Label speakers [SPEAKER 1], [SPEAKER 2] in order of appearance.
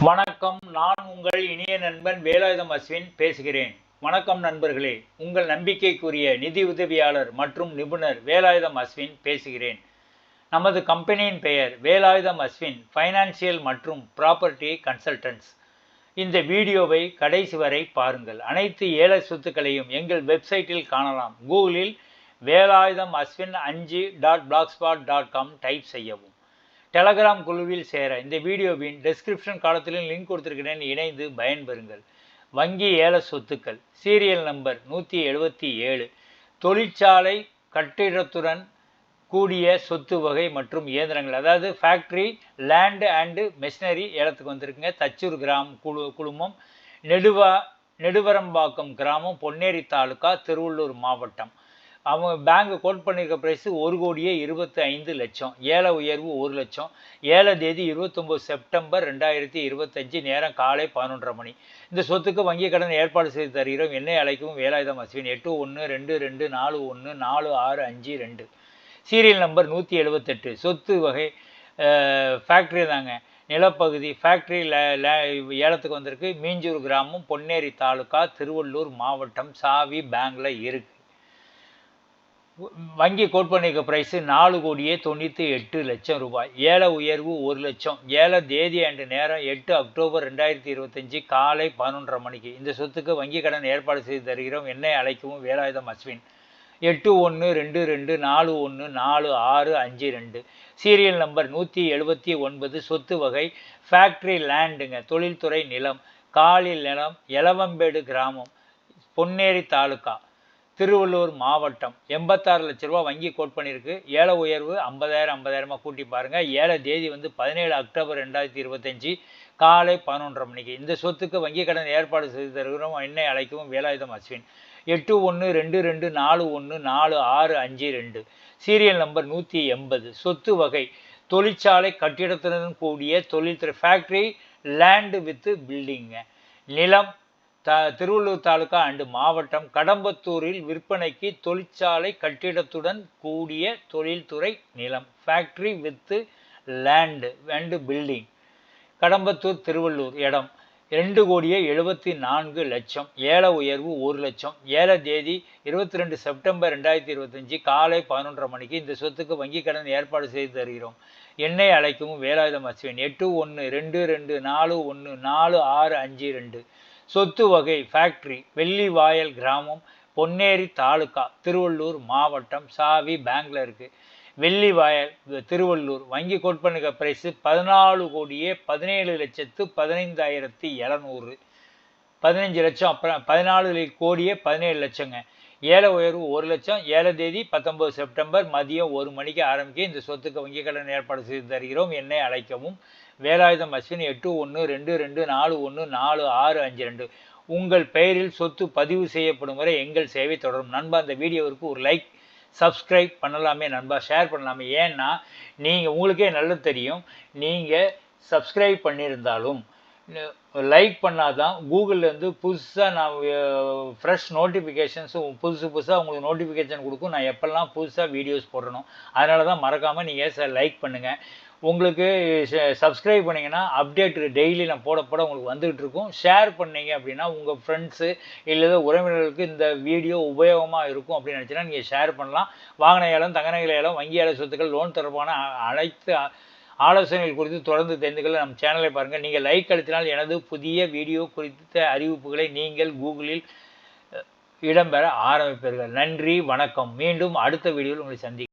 [SPEAKER 1] வணக்கம். நான் உங்கள் இனிய நண்பன் வேலாயுதம் அஸ்வின் பேசுகிறேன். வணக்கம் நண்பர்களே. உங்கள் நம்பிக்கைக்குரிய நிதி உதவியாளர் மற்றும் நிபுணர் வேலாயுதம் அஸ்வின் பேசுகிறேன். நமது கம்பெனியின் பெயர் வேலாயுதம் அஸ்வின் ஃபைனான்சியல் மற்றும் ப்ராப்பர்ட்டி கன்சல்டன்ட்ஸ் இந்த வீடியோவை கடைசி வரை பாருங்கள். அனைத்து ஏழை சொத்துக்களையும் எங்கள் வெப்சைட்டில் காணலாம். கூகுளில் வேலாயுதம் அஸ்வின் அஞ்சு dot blogspot dot com type செய்யவும். டெலகிராம் குழுவில் சேர இந்த வீடியோவின் டெஸ்கிரிப்ஷன் காலத்திலும் லிங்க் கொடுத்திருக்கிறேன். இணைந்து பயன்பெறுங்கள். வங்கி ஏல சொத்துக்கள். சீரியல் நம்பர் நூற்றி எழுபத்தி ஏழு. தொழிற்சாலை கட்டிடத்துடன் கூடிய சொத்து வகை மற்றும் இயந்திரங்கள். அதாவது ஃபேக்ட்ரி லேண்டு அண்டு மெஷினரி ஏலத்துக்கு வந்திருக்குங்க. தச்சூர் கிராமம் குழு குழுமம். நெடுவா நெடுவரம்பாக்கம் கிராமம் பொன்னேரி தாலுக்கா திருவள்ளூர் மாவட்டம். அவங்க பேங்க் கோட் பண்ணியிருக்க ப்ரைஸ் ஒரு கோடியே இருபத்தி ஐந்து லட்சம். ஏழை உயர்வு ஒரு லட்சம். ஏழை தேதி இருபத்தொம்போது செப்டம்பர் ரெண்டாயிரத்தி இருபத்தஞ்சு நேரம் காலை பதினொன்றரை மணி. இந்த சொத்துக்கு வங்கி கடன் ஏற்பாடு செய்து தருகிறோம். என்னை அழைக்கவும் வேலாயுதம் அஸ்வின் எட்டு ஒன்று ரெண்டு ரெண்டு நாலு ஒன்று நாலு ஆறு அஞ்சு ரெண்டு. சீரியல் நம்பர் நூற்றி எழுபத்தெட்டு சொத்து வகை ஃபேக்ட்ரி தாங்க. நிலப்பகுதி ஃபேக்ட்ரி ஏலத்துக்கு வந்திருக்கு. மீஞ்சூர் கிராமம் பொன்னேரி தாலுக்கா திருவள்ளூர் மாவட்டம் சாவி பேங்கில் இருக்குது வங்கி கோட் பண்ணியிருக்க ப்ரைஸு நாலு கோடியே தொண்ணூற்றி எட்டு லட்சம் ரூபாய். ஏல உயர்வு ஒரு லட்சம். ஏல தேதி அண்டு நேரம் எட்டு அக்டோபர் ரெண்டாயிரத்தி இருபத்தஞ்சி காலை பதினொன்றரை மணிக்கு. இந்த சொத்துக்கு வங்கி கடன் ஏற்பாடு செய்து தருகிறோம். என்னை அழைக்கவும் வேலாயுதம் அஸ்வின். எட்டு ஒன்று ரெண்டு ரெண்டு நாலு ஒன்று நாலு ஆறு அஞ்சு ரெண்டு. சீரியல் நம்பர் நூற்றி எழுபத்தி ஒன்பது. சொத்து வகை ஃபேக்ட்ரி லேண்டுங்க தொழில்துறை நிலம். காலில் நிலம். எலவம்பேடு கிராமம். பொன்னேரி தாலுக்கா. திருவள்ளூர் மாவட்டம். எண்பத்தாறு லட்ச ரூபா வங்கி கோட் பண்ணியிருக்கு ஏழை உயர்வு ஐம்பதாயிரம் ஐம்பதாயிரமாக கூட்டி பாருங்கள் ஏழை தேதி வந்து பதினேழு அக்டோபர் ரெண்டாயிரத்தி இருபத்தஞ்சி காலை பதினொன்றரை மணிக்கு. இந்த சொத்துக்கு வங்கி கடன் ஏற்பாடு செய்து தருகிறோம். என்னை அழைக்கவும் வேலாயுதம் அஸ்வின். எட்டு ஒன்று ரெண்டு ரெண்டு நாலு ஒன்று நாலு ஆறு அஞ்சு ரெண்டு. சீரியல் நம்பர் நூற்றி எண்பது. சொத்து வகை. தொழிற்சாலை கட்டிடத்துடன் கூடிய தொழில்துறை ஃபேக்ட்ரி லேண்டு வித்து பில்டிங்க நிலம் த திருவள்ளூர் தாலுகா அண்டு மாவட்டம் கடம்பத்தூரில் விற்பனைக்கு தொழிற்சாலை கட்டிடத்துடன் கூடிய தொழில்துறை நிலம் factory with land and building Kadambathur Tiruvallur இடம் ரெண்டு கோடியே எழுபத்தி நான்கு லட்சம் ஏல உயர்வு ஒரு லட்சம் ஏல தேதி இருபத்தி ரெண்டு செப்டம்பர் ரெண்டாயிரத்தி இருபத்தஞ்சி காலை பதினொன்றரை மணிக்கு இந்த சொத்துக்கு வங்கி கடன் ஏற்பாடு செய்து தருகிறோம். என்னை அழைக்கவும் வேலாயுதம் அஸ்வின் எட்டு ஒன்று ரெண்டு ரெண்டு நாலு ஒன்று நாலு ஆறு அஞ்சு ரெண்டு. சொத்து வகை ஃபேக்ட்ரி வெள்ளிவாயல் கிராமம் பொன்னேரி தாலுக்கா திருவள்ளூர் மாவட்டம் சாவி பேங்க்ல இருக்குது வெள்ளிவாயல் திருவள்ளூர். வங்கி கோட் பிரைஸு பதினாலு கோடியே பதினேழு லட்சத்து பதினைந்தாயிரத்தி எழுநூறு. பதினஞ்சு லட்சம் அப்புறம் பதினாலு கோடியே பதினேழு லட்சங்க. ஏழை உயர்வு ஒரு லட்சம் ஏழை தேதி பத்தொன்பது செப்டம்பர் மதியம் ஒரு மணிக்கு ஆரம்பிக்க இந்த சொத்துக்கு வங்கிக் கடன் ஏற்பாடு செய்து தருகிறோம். என்னை அழைக்கவும் வேலாயுதம் அஸ்வின் எட்டு ஒன்று ரெண்டு ரெண்டு நாலு ஒன்று நாலு ஆறு அஞ்சு ரெண்டு. உங்கள் பெயரில் சொத்து பதிவு செய்யப்படும் வரை எங்கள் சேவை தொடரும். நண்பா அந்த வீடியோவிற்கு ஒரு லைக் சப்ஸ்கிரைப் பண்ணலாமே நண்பா. ஷேர் பண்ணலாமே. ஏன்னா நீங்கள் உங்களுக்கே நல்லது தெரியும். நீங்கள் சப்ஸ்கிரைப் பண்ணியிருந்தாலும் லைக் பண்ணால் தான் கூகுள்லேருந்து புதுசாக நான் ஃப்ரெஷ் நோட்டிஃபிகேஷன்ஸும் புதுசு புதுசாக உங்களுக்கு நோட்டிஃபிகேஷன் கொடுக்கும். நான் எப்போல்லாம் புதுசாக வீடியோஸ் போடணும் அதனால தான் மறக்காமல் நீங்கள் லைக் பண்ணுங்கள் உங்களுக்கு சப்ஸ்கிரைப் பண்ணிங்கன்னா அப்டேட் டெய்லி நான் போட போட உங்களுக்கு வந்துகிட்டு இருக்கும். ஷேர் பண்ணீங்க அப்படின்னா உங்கள் ஃப்ரெண்ட்ஸு இல்லை உறவினர்களுக்கு இந்த வீடியோ உபயோகமாக இருக்கும் அப்படின்னு நினச்சின்னா நீங்கள் ஷேர் பண்ணலாம். வாகன ஏலம் தங்கநகை ஏலம் வங்கி ஏல சொத்துக்கள் லோன் தொடர்பான அனைத்து ஆலோசனைகள் குறித்து தொடர்ந்து தெரிந்து கொள்ள நம் சேனலை பாருங்கள். நீங்கள் லைக் அளித்தினால் எனது புதிய வீடியோ குறித்த அறிவிப்புகளை நீங்கள் கூகுளில் இடம்பெற ஆரம்பிப்பீர்கள். நன்றி வணக்கம். மீண்டும் அடுத்த வீடியோவில் உங்களை சந்தி